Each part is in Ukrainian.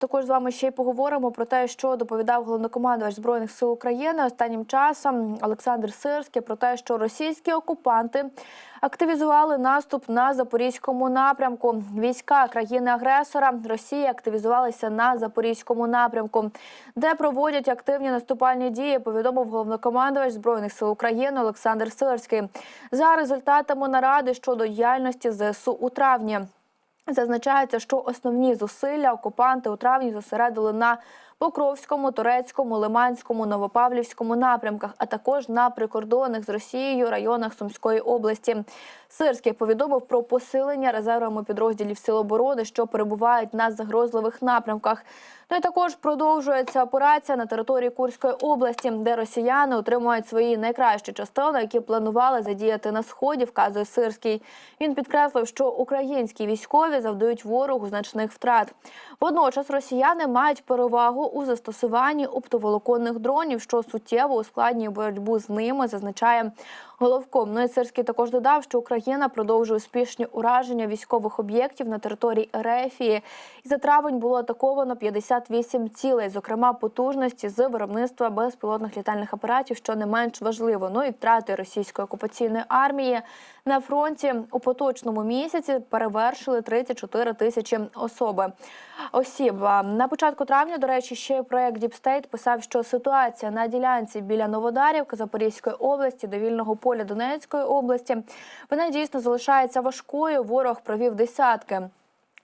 Також з вами ще й поговоримо про те, що доповідав головнокомандувач збройних сил України останнім часом Олександр Сирський про те, що російські окупанти активізували наступ на запорізькому напрямку. Війська країни-агресора Росії активізувалися на запорізькому напрямку, де проводять активні наступальні дії. Повідомив головнокомандувач збройних сил України Олександр Сирський за результатами наради щодо діяльності ЗСУ у травні. Зазначається, що основні зусилля окупанти у травні зосередили на Покровському, Турецькому, Лиманському, Новопавлівському напрямках, а також на прикордонних з Росією районах Сумської області. Сирський повідомив про посилення резервами підрозділів Сил оборони, що перебувають на загрозливих напрямках. Ну і також продовжується операція на території Курської області, де росіяни отримують свої найкращі частини, які планували задіяти на сході, вказує Сирський. Він підкреслив, що українські військові завдають ворогу значних втрат. Водночас росіяни мають перевагу у застосуванні оптоволоконних дронів, що суттєво ускладнює боротьбу з ними, зазначає головком. Ну також додав, що Україна продовжує успішні ураження військових об'єктів на території Ерефії. І за травень було атаковано 58 цілей, зокрема потужності з виробництва безпілотних літальних апаратів, що не менш важливо. Ну і втрати російської окупаційної армії на фронті у поточному місяці перевершили 34 тисячі особи. Осіб на початку травня, до речі, ще проект Діпстейт писав, що ситуація на ділянці біля Новодарівки Запорізької області до вільного поля Донецької області вона дійсно залишається важкою. Ворог провів десятки.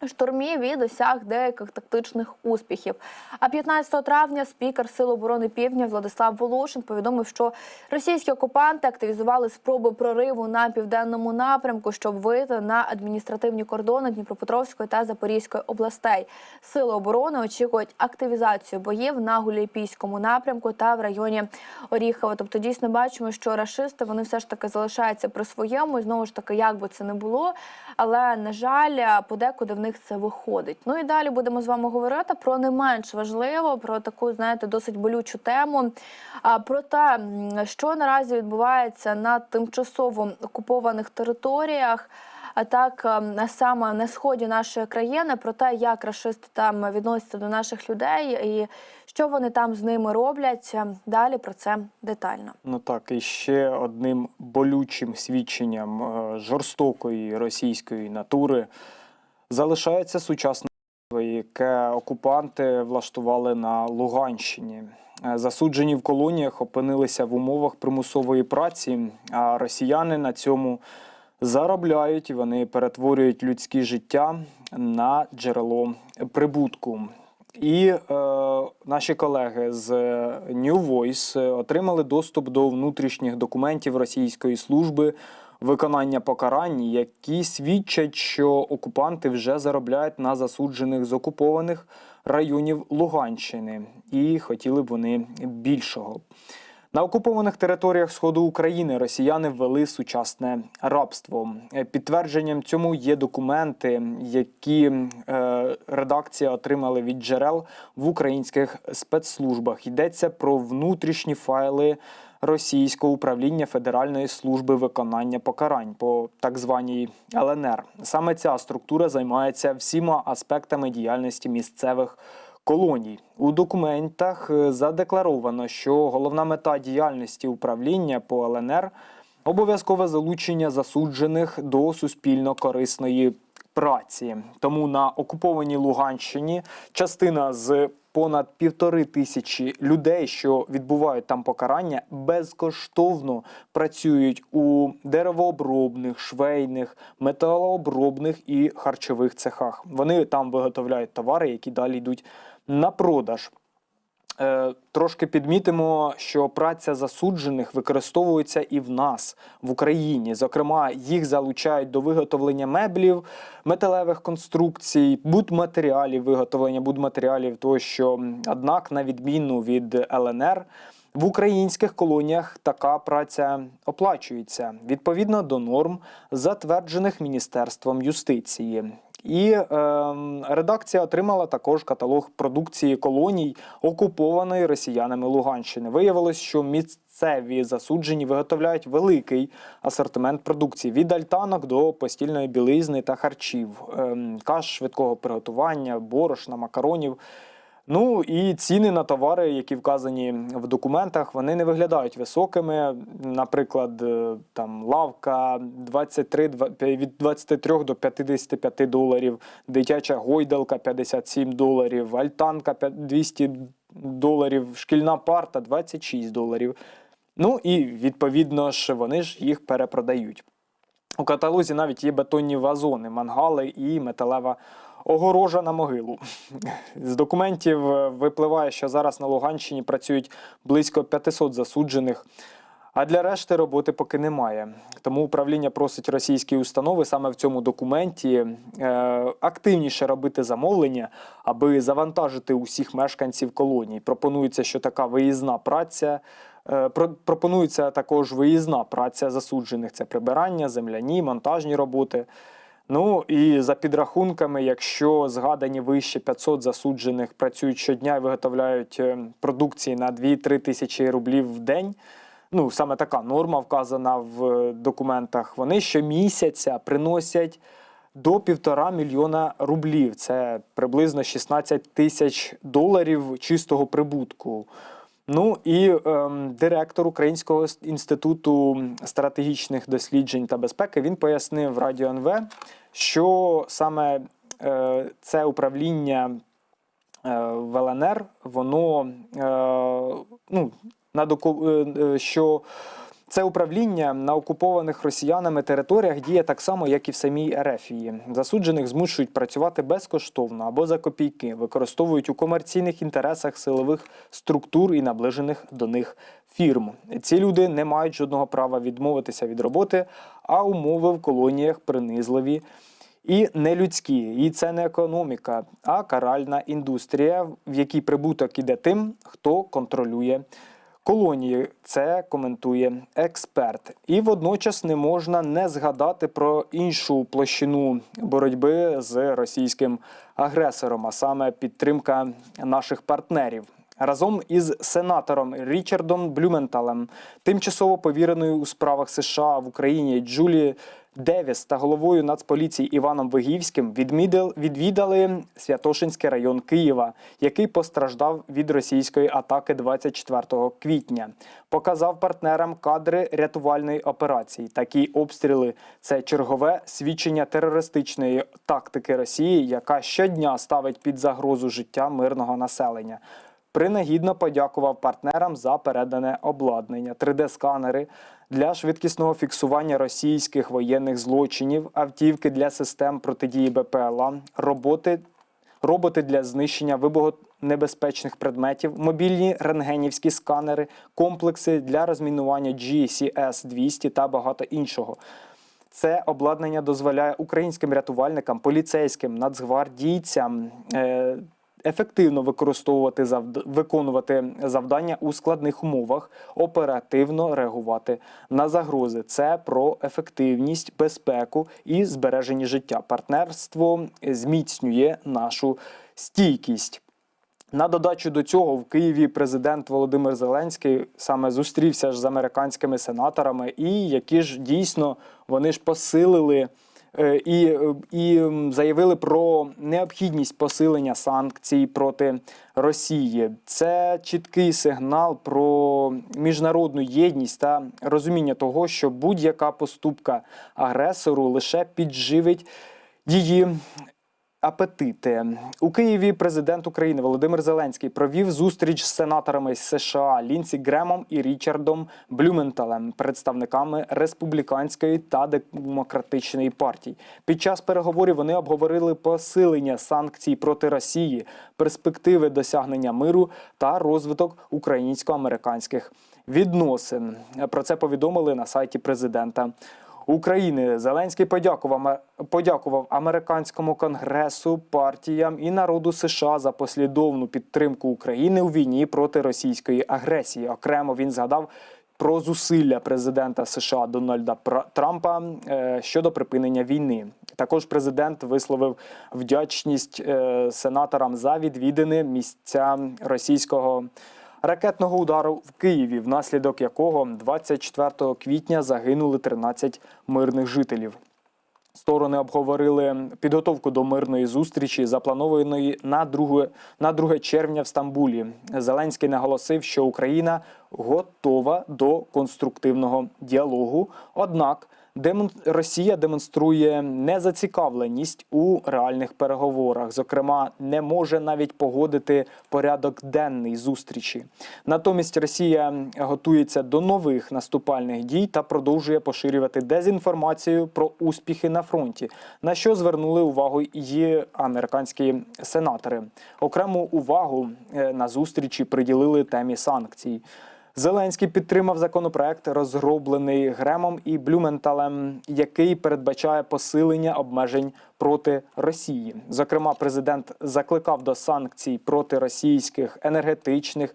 Штурмів і досяг деяких тактичних успіхів. А 15 травня спікер Сил оборони Півдня Владислав Волошин повідомив, що російські окупанти активізували спроби прориву на південному напрямку, щоб вийти на адміністративні кордони Дніпропетровської та Запорізької областей. Сили оборони очікують активізацію боїв на Гуляйпійському напрямку та в районі Оріхова. Тобто, дійсно бачимо, що рашисти вони все ж таки залишаються при своєму. І знову ж таки, як би це не було, але на жаль, подекуди в них це виходить. Ну і далі будемо з вами говорити про не менш важливо, про таку, знаєте, досить болючу тему. А про те, що наразі відбувається на тимчасово окупованих територіях. А так ем, саме на сході нашої країни, про те, як рашисти там відносяться до наших людей і що вони там з ними роблять. Далі про це детально. Ну так, і ще одним болючим свідченням е, жорстокої російської натури залишається сучасне яке окупанти влаштували на Луганщині. Е, Засуджені в колоніях опинилися в умовах примусової праці, а росіяни на цьому заробляють і вони перетворюють людське життя на джерело прибутку. І е, наші колеги з New Voice е, отримали доступ до внутрішніх документів російської служби виконання покарань, які свідчать, що окупанти вже заробляють на засуджених з окупованих районів Луганщини, і хотіли б вони більшого. На окупованих територіях сходу України росіяни ввели сучасне рабство. Підтвердженням цьому є документи, які е, редакція отримала від джерел в українських спецслужбах. Йдеться про внутрішні файли російського управління Федеральної служби виконання покарань по так званій ЛНР. Саме ця структура займається всіма аспектами діяльності місцевих колоній. У документах е, задекларовано, що головна мета діяльності управління по ЛНР обов'язкове залучення засуджених до суспільно корисної праці. Тому на окупованій Луганщині частина з понад півтори тисячі людей, що відбувають там покарання, безкоштовно працюють у деревообробних, швейних, металообробних і харчових цехах. Вони там виготовляють товари, які далі йдуть на продаж. Е, Трошки підмітимо, що праця засуджених використовується і в нас в Україні. Зокрема, їх залучають до виготовлення меблів, металевих конструкцій, будматеріалів, виготовлення будматеріалів тощо. Однак, на відміну від ЛНР, в українських колоніях така праця оплачується відповідно до норм, затверджених Міністерством юстиції. І е, редакція отримала також каталог продукції колоній окупованої росіянами Луганщини. Виявилось, що місцеві засуджені виготовляють великий асортимент продукції від альтанок до постільної білизни та харчів, е, каш швидкого приготування, борошна, макаронів. Ну і ціни на товари, які вказані в документах, вони не виглядають високими. Наприклад, е, там лавка 23, від 23 до 55 доларів, дитяча гойдалка 57 доларів, альтанка п'я- 200 доларів, шкільна парта 26 доларів. Ну і відповідно ж вони ж їх перепродають. У каталозі навіть є бетонні вазони, мангали і металева огорожа на могилу. З документів е, випливає, що зараз на Луганщині працюють близько 500 засуджених. А для решти роботи поки немає. Тому управління просить російські установи саме в цьому документі е, активніше робити замовлення, аби завантажити усіх мешканців колоній. Пропонується, що така виїзна праця. е, про- Пропонується також виїзна праця засуджених. Це прибирання, земляні, монтажні роботи. Ну і за підрахунками, якщо згадані вище 500 засуджених працюють щодня і виготовляють е, продукції на 2-3 тисячі рублів в день. Ну, саме така норма вказана в е, документах. Вони щомісяця приносять до півтора мільйона рублів. Це приблизно 16 тисяч доларів чистого прибутку. Ну і ем, директор Українського інституту стратегічних досліджень та безпеки він пояснив в Радіо НВ, що саме е, це управління е, в ЛНР, воно е, ну, на доку, е, е, що це управління на окупованих росіянами територіях діє так само, як і в самій Ерефії. Засуджених змушують працювати безкоштовно або за копійки, використовують у комерційних інтересах силових структур і наближених до них фірм. Ці люди не мають жодного права відмовитися від роботи, а умови в колоніях принизливі і нелюдські. І це не економіка, а каральна індустрія, в якій прибуток іде тим, хто контролює колонії. Це коментує експерт. І водночас не можна не згадати про іншу площину боротьби з російським агресором, а саме підтримка наших партнерів. Разом із сенатором Річардом Блюменталем, тимчасово повіреною у справах США в Україні Джулі Девіс та головою Нацполіції Іваном Вигівським відвідали Святошинський район Києва, який постраждав від російської атаки 24 квітня. Показав партнерам кадри рятувальної операції. Такі обстріли це чергове свідчення терористичної тактики Росії, яка щодня ставить під загрозу життя мирного населення. Принагідно подякував партнерам за передане обладнання, 3D-сканери для швидкісного фіксування російських воєнних злочинів, автівки для систем протидії БПЛА, роботи, роботи для знищення вибухонебезпечних предметів, мобільні рентгенівські сканери, комплекси для розмінування GCS-200 та багато іншого. Це обладнання дозволяє українським рятувальникам, поліцейським, нацгвардійцям е, ефективно використовувати завд... виконувати завдання у складних умовах, оперативно реагувати на загрози. Це про ефективність, безпеку і збереження життя. Партнерство зміцнює нашу стійкість. На додачу до цього в Києві президент Володимир Зеленський саме зустрівся ж з американськими сенаторами, і які ж дійсно вони ж посилили і, е, і заявили про необхідність посилення санкцій проти Росії. Це чіткий сигнал про міжнародну єдність та розуміння того, що будь-яка поступка агресору лише підживить її апетити у Києві. Президент України Володимир Зеленський провів зустріч з сенаторами США Лінсі Гремом і Річардом Блюменталем, представниками республіканської та демократичної партій. Під час переговорів вони обговорили посилення санкцій проти Росії, перспективи досягнення миру та розвиток українсько-американських відносин. Про це повідомили на сайті президента. України Зеленський подякував подякував американському конгресу, партіям і народу США за послідовну підтримку України у війні проти російської агресії. Окремо він згадав про зусилля президента США Дональда Трампа е, щодо припинення війни. Також президент висловив вдячність е, сенаторам за відвідини місця російського ракетного удару в Києві, внаслідок якого 24 квітня загинули 13 мирних жителів. Сторони обговорили підготовку до мирної зустрічі, запланованої на 2, на 2 червня в Стамбулі. Зеленський наголосив, що Україна готова до конструктивного діалогу. Однак демон... Росія демонструє незацікавленість у реальних переговорах. Зокрема, не може навіть погодити порядок денний зустрічі. Натомість Росія готується до нових наступальних дій та продовжує поширювати дезінформацію про успіхи на фронті, на що звернули увагу і американські сенатори. Окрему увагу е, на зустрічі приділили темі санкцій. Зеленський підтримав законопроект, розроблений Гремом і Блюменталем, який передбачає посилення обмежень проти Росії. Зокрема, президент закликав до санкцій проти російських енергетичних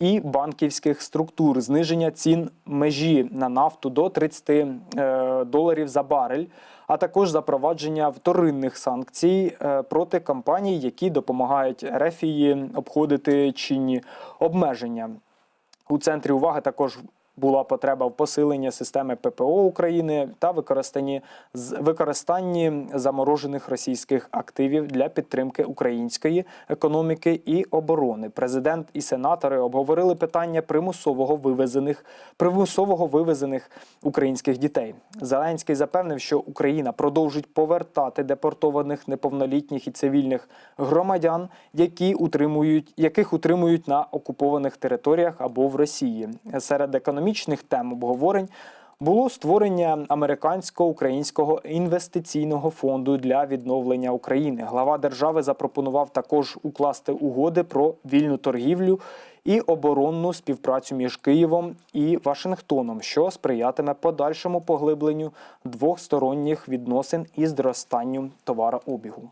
і банківських структур, зниження цін межі на нафту до 30 е, доларів за барель, а також запровадження вторинних санкцій е, проти компаній, які допомагають Рефії обходити чинні обмеження. У центрі уваги також була потреба в посиленні системи ППО України та використанні використанні заморожених російських активів для підтримки української економіки і оборони. Президент і сенатори обговорили питання примусового вивезених примусового вивезених українських дітей. Зеленський запевнив, що Україна продовжить повертати депортованих неповнолітніх і цивільних громадян, які утримують яких утримують на окупованих територіях або в Росії. Серед економічних тем обговорень було створення американсько-українського інвестиційного фонду для відновлення України. Глава держави запропонував також укласти угоди про вільну торгівлю і оборонну співпрацю між Києвом і Вашингтоном, що сприятиме подальшому поглибленню двохсторонніх відносин і зростанню товарообігу.